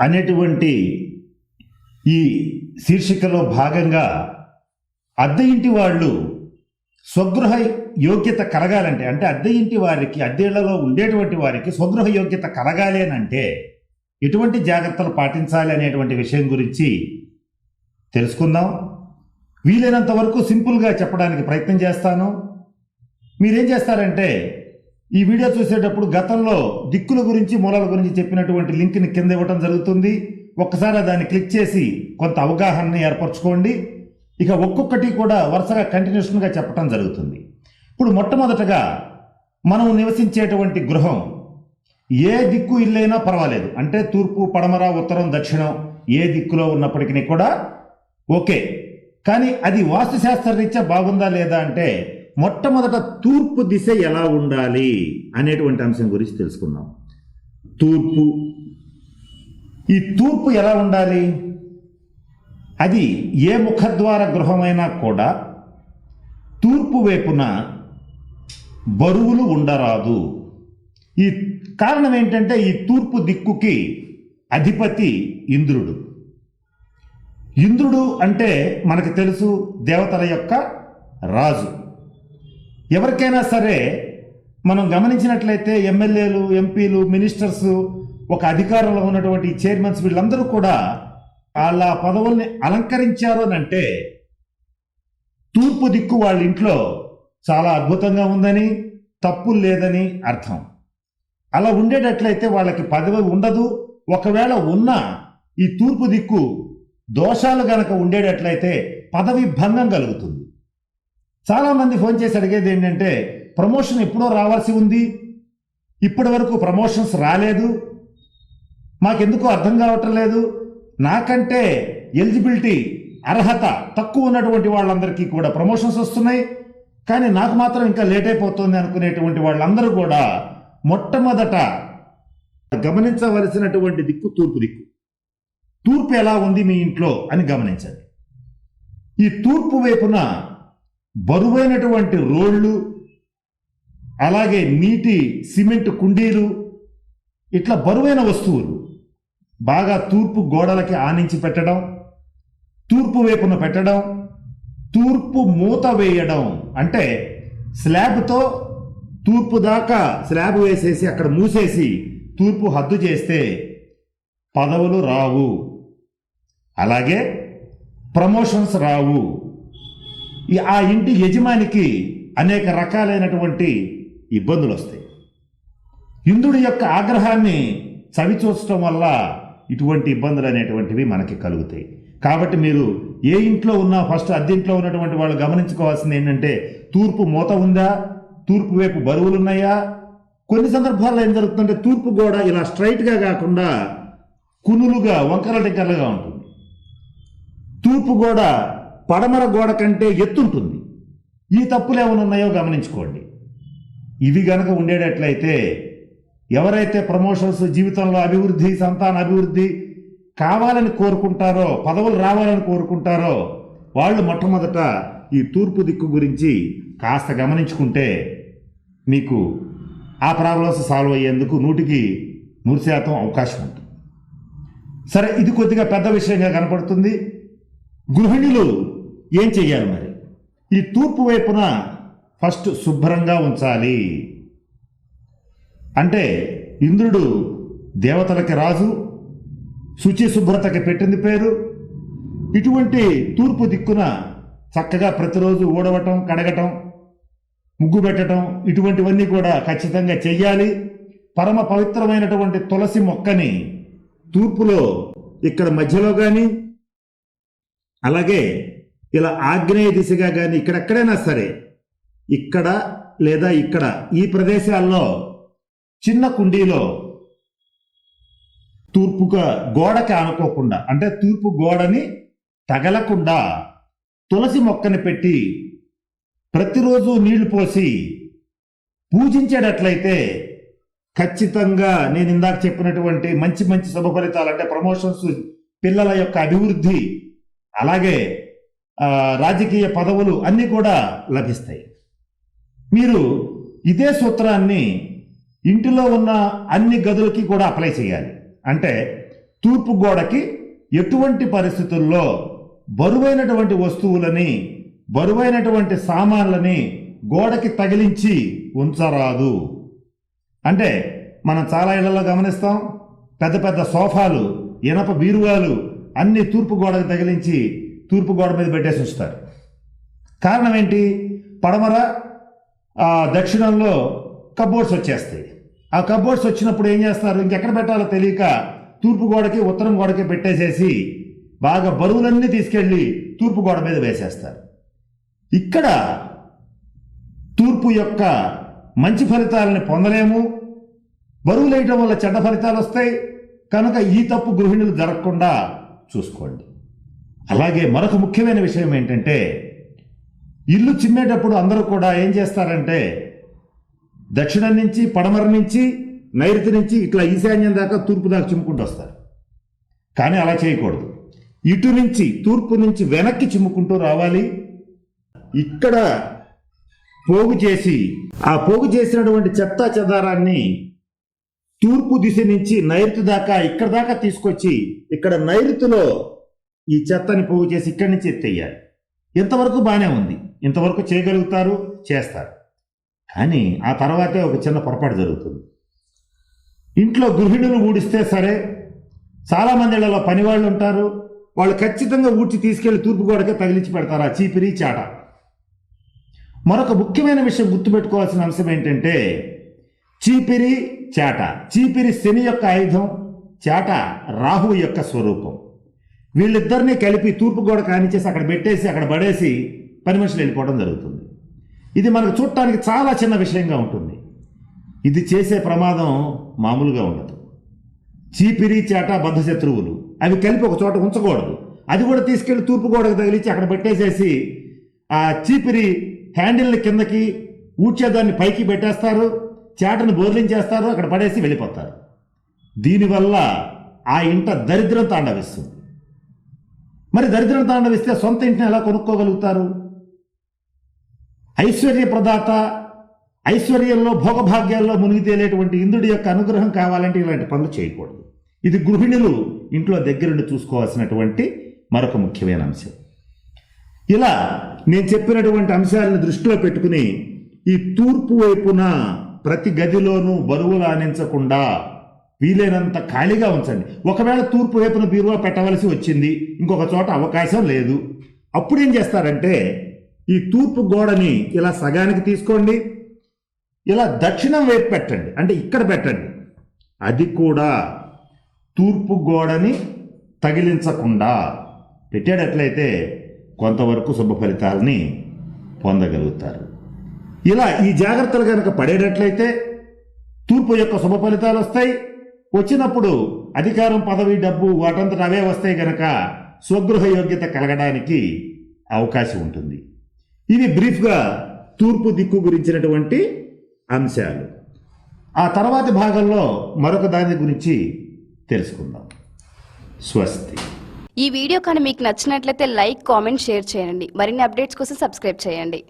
అనేటువంటి ఈ శీర్షికలో భాగంగా అద్దె ఇంటి వాళ్ళు స్వగృహ యోగ్యత కలగాలంటే అంటే అద్దె ఇంటి వారికి అద్దెళ్ళలో ఉండేటువంటి వారికి స్వగృహ యోగ్యత కలగాలి అని అంటే ఎటువంటి జాగ్రత్తలు పాటించాలి అనేటువంటి విషయం గురించి తెలుసుకుందాం. వీలైనంత వరకు సింపుల్గా చెప్పడానికి ప్రయత్నం చేస్తాను. మీరేం చేస్తారంటే ఈ వీడియో చూసేటప్పుడు గతంలో దిక్కుల గురించి మూలాల గురించి చెప్పినటువంటి లింక్ని కింద ఇవ్వటం జరుగుతుంది. ఒక్కసారి దాన్ని క్లిక్ చేసి కొంత అవగాహనని ఏర్పరచుకోండి. ఇక ఒక్కొక్కటి కూడా వరుసగా కంటిన్యూషన్గా చెప్పటం జరుగుతుంది. ఇప్పుడు మొట్టమొదటగా మనం నివసించేటువంటి గృహం ఏ దిక్కు ఇల్లైనా పర్వాలేదు. అంటే తూర్పు పడమర ఉత్తరం దక్షిణం ఏ దిక్కులో ఉన్నప్పటికీ కూడా ఓకే. కానీ అది వాస్తుశాస్త్ర రీత్యా బాగుందా లేదా అంటే మొట్టమొదట తూర్పు దిశ ఎలా ఉండాలి అనేటువంటి అంశం గురించి తెలుసుకుందాం. తూర్పు. ఈ తూర్పు ఎలా ఉండాలి? అది ఏ ముఖద్వార గృహమైనా కూడా తూర్పు వైపున బరువులు ఉండరాదు. ఈ కారణం ఏంటంటే ఈ తూర్పు దిక్కుకి అధిపతి ఇంద్రుడు. ఇంద్రుడు అంటే మనకు తెలుసు దేవతల యొక్క రాజు. ఎవరికైనా సరే మనం గమనించినట్లయితే ఎమ్మెల్యేలు ఎంపీలు మినిస్టర్స్ ఒక అధికారంలో ఉన్నటువంటి చైర్మన్స్ వీళ్ళందరూ కూడా వాళ్ళ పదవుల్ని అలంకరించారు అని అంటే తూర్పు దిక్కు వాళ్ళ ఇంట్లో చాలా అద్భుతంగా ఉందని తప్పులు లేదని అర్థం. అలా ఉండేటట్లయితే వాళ్ళకి పదవి ఉండదు. ఒకవేళ ఉన్న ఈ తూర్పు దిక్కు దోషాలు గనక ఉండేటట్లయితే పదవి భంగం కలుగుతుంది. చాలామంది ఫోన్ చేసి అడిగేది ఏంటంటే ప్రమోషన్ ఎప్పుడో రావాల్సి ఉంది? ఇప్పటి వరకు ప్రమోషన్స్ రాలేదు. మాకెందుకు అర్థం కావటం లేదు. నాకంటే ఎలిజిబిలిటీ అర్హత తక్కువ ఉన్నటువంటి వాళ్ళందరికీ కూడా ప్రమోషన్స్ వస్తున్నాయి. కానీ నాకు మాత్రం ఇంకా లేట్ అయిపోతుంది అనుకునేటువంటి వాళ్ళందరూ కూడా మొట్టమొదట గమనించవలసినటువంటి దిక్కు తూర్పు దిక్కు. తూర్పు ఎలా ఉంది మీ ఇంట్లో అని గమనించండి. ఈ తూర్పు వైపున బరువైనటువంటి రోళ్ళు అలాగే నీటి సిమెంట్ కుండీలు ఇట్లా బరువైన వస్తువులు. బాగా తూర్పు గోడలకి ఆనించి పెట్టడం తూర్పు వైపున పెట్టడం తూర్పు మూత వేయడం. అంటే స్లాబ్తో తూర్పు దాకా స్లాబ్ వేసేసి అక్కడ మూసేసి తూర్పు హద్దు చేస్తే పదవులు రావు. అలాగే ప్రమోషన్స్ రావు. ఈ ఆ ఇంటి యజమానికి అనేక రకాలైనటువంటి ఇబ్బందులు వస్తాయి ఇంద్రుడి యొక్క ఆగ్రహాన్ని చవిచూచడం వల్ల ఇటువంటి ఇబ్బందులు అనేటువంటివి మనకి కలుగుతాయి. కాబట్టి మీరు ఏ ఇంట్లో ఉన్నా ఫస్ట్ అద్దెంట్లో ఉన్నటువంటి వాళ్ళు గమనించుకోవాల్సింది ఏంటంటే తూర్పు మూత ఉందా? తూర్పు వైపు బరువులు ఉన్నాయా కొన్ని సందర్భాల్లో ఏం జరుగుతుందంటే తూర్పు గోడ ఇలా స్ట్రైట్గా కాకుండా కునులుగా వంకర టింకరలుగా ఉంటుంది. తూర్పు గోడ పడమర గోడ కంటే ఎత్తుంటుంది. ఈ తప్పులు ఏమైనా ఉన్నాయో గమనించుకోండి. ఇవి గనక ఉండేటట్లయితే ఎవరైతే ప్రమోషన్స్ జీవితంలో అభివృద్ధి సంతాన అభివృద్ధి కావాలని కోరుకుంటారో పదవులు రావాలని కోరుకుంటారో వాళ్ళు మొట్టమొదట ఈ తూర్పు దిక్కు గురించి కాస్త గమనించుకుంటే మీకు ఆ ప్రాబ్లమ్స్ సాల్వ్ అయ్యేందుకు నూటికి నూరు శాతం అవకాశం ఉంటుంది. సరే ఇది కొద్దిగా పెద్ద విషయంగా కనపడుతుంది. గృహిణులు ఏం చెయ్యాలి మరి? ఈ తూర్పు వైపున ఫస్ట్ శుభ్రంగా ఉంచాలి. అంటే ఇంద్రుడు దేవతలకి రాజు శుచి శుభ్రతకి పెట్టింది పేరు. ఇటువంటి తూర్పు దిక్కున చక్కగా ప్రతిరోజు ఊడవటం కడగటం ముగ్గు పెట్టడం ఇటువంటివన్నీ కూడా ఖచ్చితంగా చెయ్యాలి. పరమ పవిత్రమైనటువంటి తులసి మొక్కని తూర్పులో ఇక్కడ మధ్యలో కానీ అలాగే ఇలా ఆగ్నేయ దిశగా కానీ ఇక్కడెక్కడైనా సరే ఇక్కడ లేదా ఇక్కడ ఈ ప్రదేశాల్లో చిన్న కుండీలో తూర్పుగా గోడకి ఆనుకోకుండా అంటే తూర్పు గోడని తగలకుండా తులసి మొక్కని పెట్టి ప్రతిరోజు నీళ్ళు పోసి పూజించేటట్లయితే ఖచ్చితంగా నేను ఇందాక చెప్పినటువంటి మంచి మంచి శుభ ఫలితాలు అంటే ప్రమోషన్స్ పిల్లల యొక్క అభివృద్ధి అలాగే రాజకీయ పదవులు అన్నీ కూడా లభిస్తాయి. మీరు ఇదే సూత్రాన్ని ఇంటిలో ఉన్న అన్ని గదులకి కూడా అప్లై చేయాలి. అంటే తూర్పు గోడకి ఎటువంటి పరిస్థితుల్లో బరువైనటువంటి వస్తువులని బరువైనటువంటి సామాన్లని గోడకి తగిలించి ఉంచరాదు. అంటే మనం చాలా ఇళ్ళలో గమనిస్తాం పెద్ద పెద్ద సోఫాలు ఇనప బీరువాలు అన్ని తూర్పు గోడకు తగిలించి తూర్పు గోడ మీద పెట్టేసి ఉంచుతారు. కారణం ఏంటి? పడమర ఆ, దక్షిణంలో కబోర్డ్స్ వచ్చేస్తాయి. ఆ కబోర్డ్స్ వచ్చినప్పుడు ఏం చేస్తారు? ఇంకెక్కడ పెట్టాలో తెలియక తూర్పు గోడకి ఉత్తరం గోడకి పెట్టేసేసి బాగా బరువులన్నీ తీసుకెళ్ళి తూర్పు గోడ మీద వేసేస్తారు. ఇక్కడ తూర్పు యొక్క మంచి ఫలితాలని పొందలేము. బరువులు వేయటం వల్ల చెడ్డ ఫలితాలు వస్తాయి. కనుక ఈ తప్పు గృహిణులు జరగకుండా చూసుకోండి. అలాగే మరొక ముఖ్యమైన విషయం ఏంటంటే ఇల్లు చిమ్మేటప్పుడు అందరూ కూడా ఏం చేస్తారంటే దక్షిణం నుంచి పడమర నుంచి నైరుతి నుంచి ఇట్లా ఈశాన్యం దాకా తూర్పు దాకా చిమ్ముకుంటూ వస్తారు. కానీ అలా చేయకూడదు. ఇటు నుంచి తూర్పు నుంచి వెనక్కి చిమ్ముకుంటూ రావాలి. ఇక్కడ పోగు చేసి ఆ పోగు చేసినటువంటి చెత్త చెదారాన్ని తూర్పు దిశ నుంచి నైరుతి దాకా ఇక్కడ దాకా తీసుకొచ్చి ఇక్కడ నైరుతిలో ఈ చెత్తని పోగు చేసి ఇక్కడి నుంచి ఎత్తేయాలి ఇంతవరకు బాగానే ఉంది. ఇంతవరకు చేయగలుగుతారు చేస్తారు. కానీ ఆ తర్వాతే ఒక చిన్న పొరపాటు జరుగుతుంది. ఇంట్లో గృహిణులు ఊడిస్తే సరే చాలామంది ఇళ్ళలో పనివాళ్ళు ఉంటారు. వాళ్ళు ఖచ్చితంగా ఊడ్చి తీసుకెళ్ళి తూర్పు గోడకే తగిలించి పెడతారు ఆ చీపిరి చాట. మరొక ముఖ్యమైన విషయం గుర్తుపెట్టుకోవాల్సిన అంశం ఏంటంటే చీపిరి చాట. చీపిరి శని యొక్క ఆయుధం చాట రాహు యొక్క స్వరూపం. వీళ్ళిద్దరినీ కలిపి తూర్పు గోడ కానిచ్చేసి అక్కడ పెట్టేసి అక్కడ పడేసి పని మనుషులు వెళ్ళిపోవడం జరుగుతుంది. ఇది మనకు చూడటానికి చాలా చిన్న విషయంగా ఉంటుంది. ఇది చేసే ప్రమాదం మామూలుగా ఉండదు. చీపిరి చేట బద్ధ శత్రువులు అవి కలిపి ఒక చోట ఉంచకూడదు. అది కూడా తీసుకెళ్ళి తూర్పు గోడకు తగిలించి అక్కడ పెట్టేసేసి ఆ చీపిరి హ్యాండిల్ని కిందకి ఊడ్చేదాన్ని పైకి పెట్టేస్తారు చేటను బోర్లించేస్తారు అక్కడ పడేసి వెళ్ళిపోతారు. దీనివల్ల ఆ ఇంట దరిద్రం తాండవిస్తుంది. మరి దరిద్రం తాండవిస్తే సొంత ఇంటిని ఎలా కొనుక్కోగలుగుతారు? ఐశ్వర్య ప్రదాత ఐశ్వర్యంలో భోగభాగ్యాల్లో మునిగి తేలేటువంటి ఇంద్రుడి యొక్క అనుగ్రహం కావాలంటే ఇలాంటి పనులు చేయకూడదు. ఇది గృహిణులు ఇంట్లో దగ్గరుండి చూసుకోవాల్సినటువంటి మరొక ముఖ్యమైన అంశం. ఇలా నేను చెప్పినటువంటి అంశాలను దృష్టిలో పెట్టుకుని ఈ తూర్పు వైపున ప్రతి గదిలోనూ బరువులు ఆనించకుండా వీలైనంత ఖాళీగా ఉంచండి. ఒకవేళ తూర్పు వైపున బీరువా పెట్టవలసి వచ్చింది ఇంకొక చోట అవకాశం లేదు. అప్పుడు ఏం చేస్తారంటే ఈ తూర్పు గోడని ఇలా సగానికి తీసుకోండి ఇలా దక్షిణం వైపు పెట్టండి అంటే ఇక్కడ పెట్టండి. అది కూడా తూర్పు గోడని తగిలించకుండా పెట్టేటట్లయితే కొంతవరకు శుభ ఫలితాలని పొందగలుగుతారు. ఇలా ఈ జాగ్రత్తలు కనుక పడేటట్లయితే తూర్పు యొక్క శుభ ఫలితాలు వస్తాయి వచ్చినప్పుడు అధికారం పదవి డబ్బు వాటంతట అవే వస్తే గనక స్వగృహ యోగ్యత కలగడానికి అవకాశం ఉంటుంది. ఇవి బ్రీఫ్గా తూర్పు దిక్కు గురించినటువంటి అంశాలు. ఆ తర్వాతి భాగంలో మరొక దాని గురించి తెలుసుకుందాం. స్వస్తి. ఈ వీడియో కానీ మీకు నచ్చినట్లయితే లైక్ కామెంట్ షేర్ చేయండి. మరిన్ని అప్డేట్స్ కోసం సబ్స్క్రైబ్ చేయండి.